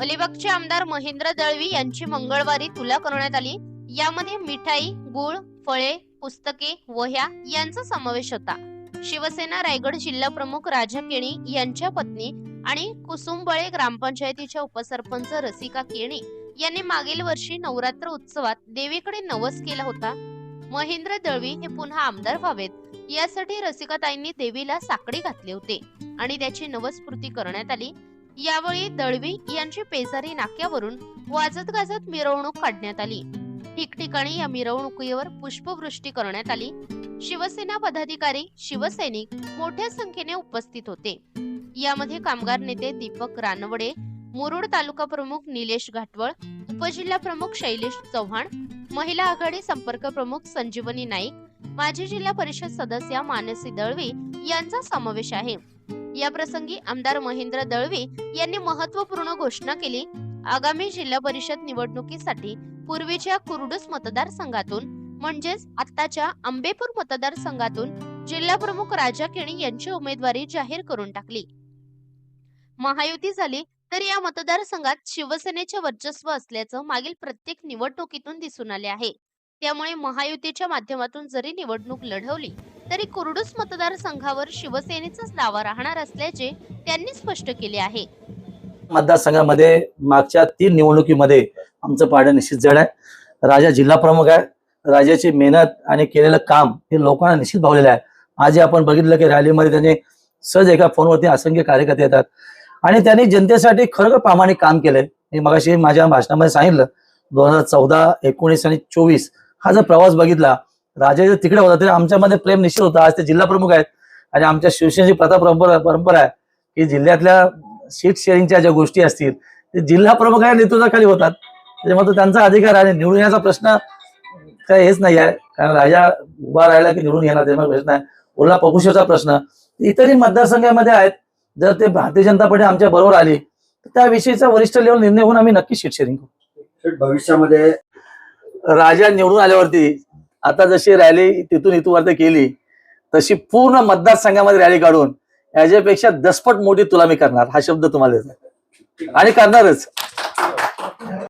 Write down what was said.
अलिबागचे आमदार महेंद्र दळवी यांची मंगळवारी तुला करण्यात आली. यामध्ये मिठाई गुळ फळे पुस्तके वह्या यांचा समावेश होता. शिवसेना रायगड जिल्हा प्रमुख राजा केणी यांच्या पत्नी आणि कुसुंबळे ग्रामपंचायतीच्या उपसरपंच रसिका केणी यांनी मागील वर्षी नवरात्र उत्सवात देवीकडे नवस केला होता. महेंद्र दळवी हे पुन्हा आमदार व्हावेत यासाठी रसिकाताईंनी देवीला साकडी घातले होते आणि त्याची नवस्फूर्ती करण्यात आली. यावेळी दळवी यांची पेजारी नाक्यावरून वाजत गाजत मिरवणूक काढण्यात आली. ठिकठिकाणी या मिरवणुकीवर पुष्पवृष्टी करण्यात आली. शिवसेना पदाधिकारी शिवसैनिक मोठ्या संख्येने उपस्थित होते. यामध्ये कामगार नेते दीपक रानवडे मुरुड तालुका प्रमुख निलेश घाटवळ उपजिल्हा प्रमुख शैलेश चव्हाण महिला आघाडी संपर्क प्रमुख संजीवनी नाईक माजी जिल्हा परिषद सदस्य मानसी दळवी यांचा समावेश आहे. या प्रसंगी आमदार महेंद्र दळवी यांनी महत्त्वपूर्ण घोषणा केली. आगामी जिल्हा परिषद निवडणुकीसाठी पूर्वीच्या कुरडूस मतदारसंघातून म्हणजेच आत्ताच्या आंबेपूर मतदारसंघातून जिल्हा प्रमुख राजा केणी यांची उमेदवारी जाहीर करून टाकली. महायुती झाली तर या मतदारसंघात शिवसेनेचे वर्चस्व असल्याचं मागील प्रत्येक निवडणुकीतून दिसून आले आहे. त्यामुळे महायुतीच्या माध्यमातून जरी निवडणूक लढवली तरी कुर्डूस मतदारसंघावर शिवसेनेचाच दावा राहणार असल्याचे त्यांनी स्पष्ट केले आहे. मतदारसंघामध्ये मागच्या तीन निवडणुकीमध्ये आमचं पाडं निश्चित जड आहे. राजा जिल्हा प्रमुख आहे. राजाची मेहनत आणि केलेलं काम हे लोकांना निश्चित भावलेलं आहे. आज आपण बघितलं की रॅलीमध्ये त्यांनी सहज एका फोनवरती असंख्य कार्यकर्ते येतात. आणि त्यांनी जनतेसाठी खरोखर प्रामाणिक काम केलंय. मी मगाशी माझ्या भाषणामध्ये सांगितलं दोन हजार चौदा एकोणीस आणि चोवीस हा जर प्रवास बघितला राजा जर तिकडे होता. तरी आमच्यामध्ये प्रेम निश्चित होता. आज ते जिल्हा प्रमुख आहेत. आणि आमच्या शिवसेनेची प्रथा परंपरा परंपरा आहे की जिल्ह्यातल्या सीट शेअरिंगच्या ज्या गोष्टी असतील ते जिल्हा प्रमुखाच्या नेतृत्वाखाली होतात. त्याच्यामुळे तो त्यांचा अधिकार आहे आणि निवडून येण्याचा प्रश्न काय हेच नाही आहे. कारण राजा उभा राहिला की निवडून येणार त्यामुळे प्रश्न आहे. उरला पपुषाचा प्रश्न. इतरही मतदारसंघामध्ये आहेत. जर ते भारतीय जनता पार्टी आमच्या बरोबर आली तर त्याविषयीचा वरिष्ठ लेवल निर्णय होऊन आम्ही नक्की सीट शेअरिंग करू भविष्यामध्ये राजा निवडून आल्यावरती आता जशी रॅली तिथून इथून केली तशी पूर्ण मतदारसंघामध्ये रॅली काढून याच्यापेक्षा दसपट मोठी तुला मी करणार हा शब्द तुम्हाला आणि करणारच.